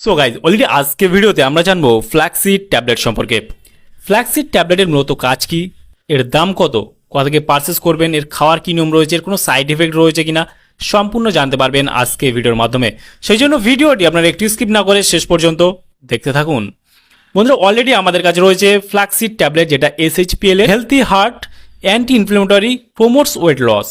So guys already আজকে ভিডিওতে আমরা জানব ফ্ল্যাক্সিড ট্যাবলেট সম্পর্কে। ফ্ল্যাক্সিড ট্যাবলেটের মূলত কাজ কি? এর দাম কত? কোথা থেকে পারচেস করবেন? এর খাওয়ার কী নিয়ম রয়েছে? এর কোনো সাইড এফেক্ট রয়েছে কিনা? সম্পূর্ণ জানতে পারবেন আজকে ভিডিওর মাধ্যমে। সেই জন্য ভিডিওটি আপনারা একটু স্কিপ না করে শেষ পর্যন্ত দেখতে থাকুন। বন্ধুরা অলরেডি আমাদের কাছে রয়েছে ফ্ল্যাক্সিড ট্যাবলেট যেটা SHPL healthy heart anti inflammatory promotes weight loss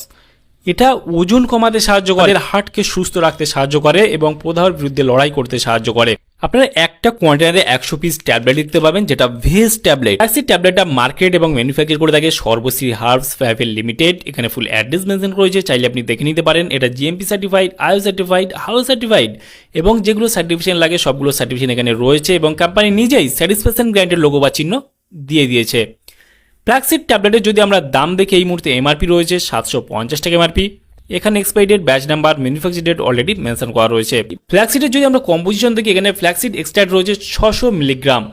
এটা ওজন কমাতে সাহায্য করে। হার্টকে সুস্থ রাখতে সাহায্য করে এবং প্রদাহের বিরুদ্ধে লড়াই করতে সাহায্য করে। আপনারা একটা কোয়ান্টিনারে একশো পিস ট্যাবলেট দিতে পাবেন যেটা ভেজ ট্যাবলেট ফ্ল্যাক্সিড ট্যাবলেটটা মার্কেট এবং ম্যানুফ্যাকচার করে থাকে সর্বশ্রী হার্বস ফ্যাফেল লিমিটেড এখানে ফুল অ্যাড্রেস মেনশন রয়েছে, চাইলে আপনি দেখে নিতে পারেন। এটা GMP certified ISO certified house certified এবং যেগুলো সার্টিফিকেশন লাগে, সবগুলো সার্টিফিকেশন এখানে রয়েছে এবং কোম্পানি নিজেই স্যাটিসফ্যাকশন গ্র্যান্ডের লোগো বা চিহ্ন দিয়ে দিয়েছে। ফ্ল্যাক্সিড ট্যাবলেটের যদি আমরা দাম দেখি এই মুহূর্তে এমআরপি রয়েছে, সাতশো পঞ্চাশ টাকা এমআরপি এখানে expiry date batch number manufacture date already mention করা রয়েছে। ফ্ল্যাক্সিডের যদি আমরা কম্পোজিশন দেখি, এখানে ফ্ল্যাক্সিড এক্সট্রাক্ট রয়েছে ছশো মিলিগ্রাম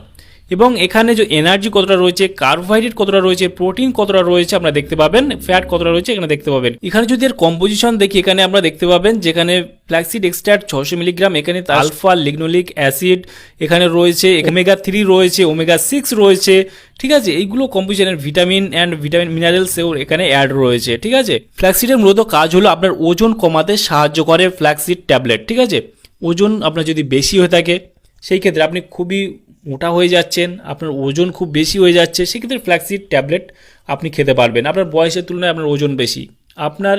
এবং এখানে যে এনার্জি কতটা রয়েছে কার্বোহাইড্রেট কতটা রয়েছে প্রোটিন কতটা রয়েছে আপনারা দেখতে পাবেন ফ্যাট কতটা রয়েছে এখানে দেখতে পাবেন। এখানে যদি এর কম্পোজিশন দেখি এখানে আমরা দেখতে পাবেন যেখানে ফ্ল্যাক্সিড এক্সট্রাক্ট ছশো মিলিগ্রাম এখানে আলফা লিগনোলিক অ্যাসিড এখানে রয়েছে ওমেগা থ্রি রয়েছে ওমেগা সিক্স রয়েছে ঠিক আছে? এইগুলো কম্পোজিশনের ভিটামিন অ্যান্ড ভিটামিন মিনারেলসেও এখানে অ্যাড রয়েছে ঠিক আছে? ফ্ল্যাক্সিডের মূলত কাজ হলো আপনার ওজন কমাতে সাহায্য করে ফ্ল্যাক্সিড ট্যাবলেট ঠিক আছে? ওজন আপনার যদি বেশি হয়ে থাকে সেই ক্ষেত্রে আপনি খুবই মোটা হয়ে যাচ্ছেন, আপনার ওজন খুব বেশি হয়ে যাচ্ছে, সেক্ষেত্রে ফ্ল্যাক্সিড ট্যাবলেট আপনি খেতে পারবেন। আপনার বয়সের তুলনায় আপনার ওজন বেশি। আপনার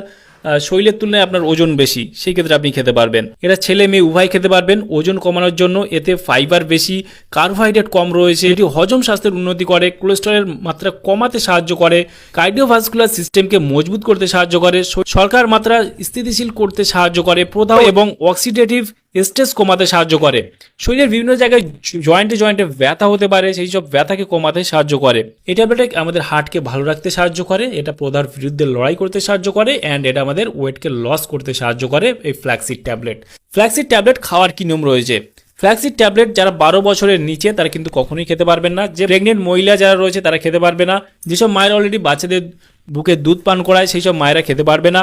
শরীরের তুলনায় আপনার ওজন বেশি, সেই ক্ষেত্রে আপনি খেতে পারবেন। এটা ছেলে মেয়ে উভয় খেতে পারবেন, ওজন কমানোর জন্য এতে ফাইবার বেশি কার্বোহাইড্রেট কম রয়েছে, এটি হজম স্বাস্থ্যের উন্নতি করে কোলেস্ট্রলের মাত্রা কমাতে সাহায্য করে কার্ডিওভাস্কুলার সিস্টেমকে মজবুত করতে সাহায্য করে সরকার মাত্রা স্থিতিশীল করতে সাহায্য করে, প্রদাহ এবং অক্সিডেটিভ স্ট্রেস কমাতে সাহায্য করে। শরীরের বিভিন্ন জায়গায় জয়েন্টে জয়েন্টে ব্যথা হতে পারে, সেই সব ব্যথাকে কমাতে সাহায্য করে। ট্যাবলেট আমাদের হার্টকে ভালো রাখতে সাহায্য করে, এটা প্রদার বিরুদ্ধে লড়াই করতে সাহায্য করে অ্যান্ড এটা আমাদের ওয়েটকে লস করতে সাহায্য করে এই ফ্ল্যাক্সিড ট্যাবলেট। ফ্ল্যাক্সিড ট্যাবলেট খাওয়ার কি নিয়ম রয়েছে? ফ্ল্যাক্সিড ট্যাবলেট যারা বারো বছরের নিচে, তারা কিন্তু কখনোই খেতে পারবেন না। যে প্রেগনেন্ট মহিলা যারা রয়েছে, তারা খেতে পারবে না। যেসব মায়ের অলরেডি বাচ্চাদের বুকে দুধ পান করায় সেই সব মায়েরা খেতে পারবে না।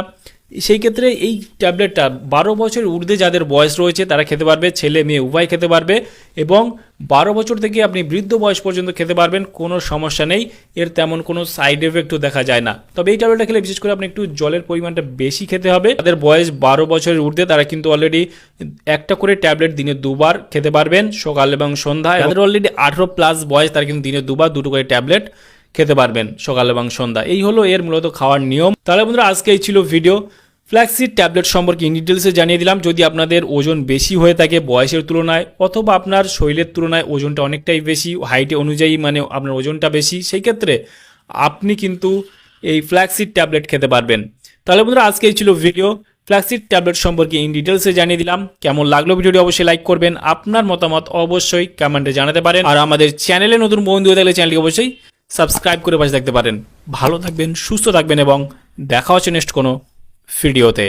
সেই ক্ষেত্রে এই ট্যাবলেটটা বারো বছরের ঊর্ধ্বে যাদের বয়স রয়েছে, তারা খেতে পারবে, ছেলে মেয়ে উভয় খেতে পারবে এবং বারো বছর থেকে আপনি বৃদ্ধ বয়স পর্যন্ত খেতে পারবেন, কোনো সমস্যা নেই। এর তেমন কোনো সাইড এফেক্টও দেখা যায় না। তবে এই ট্যাবলেটটা খেলে বিশেষ করে আপনি একটু জলের পরিমাণটা বেশি খেতে হবে। তাদের বয়স বারো বছরের ঊর্ধ্বে, তারা কিন্তু অলরেডি একটা করে ট্যাবলেট দিনে দুবার খেতে পারবেন, সকাল এবং সন্ধ্যায়। তাদের অলরেডি আঠেরো প্লাস বয়স, তারা কিন্তু দিনে দুবার দুটো করে ট্যাবলেট খেতে পারবেন সকাল এবং সন্ধ্যা। এই হলো এর মূলত খাওয়ার নিয়ম। তাহলে বন্ধুরা, আজকে এই ছিল ভিডিও ফ্ল্যাক্সিড ট্যাবলেট সম্পর্কে ইন ডিটেলসে জানিয়ে দিলাম। যদি আপনাদের ওজন বেশি হয়ে থাকে বয়সের তুলনায়, অথবা আপনার শরীরের তুলনায় ওজনটা অনেকটাই বেশি হাইটে অনুযায়ী মানে আপনার ওজনটা বেশি, সেই ক্ষেত্রে আপনি কিন্তু এই ফ্ল্যাক্সিড ট্যাবলেট খেতে পারবেন। তাহলে বন্ধুরা, আজকে এই ছিল ভিডিও ফ্ল্যাক্সিড ট্যাবলেট সম্পর্কে ইন ডিটেলসে জানিয়ে দিলাম। কেমন লাগল ভিডিওটি অবশ্যই লাইক করবেন। আপনার মতামত অবশ্যই কমেন্টে জানাতে পারেন। আর আমাদের চ্যানেলে নতুন বন্ধু হয়ে থাকলে চ্যানেলটি অবশ্যই সাবস্ক্রাইব করে পাশে থাকতে পারেন। ভালো থাকবেন, সুস্থ থাকবেন এবং দেখা হচ্ছে নেক্সট কোনো ভিডিওতে।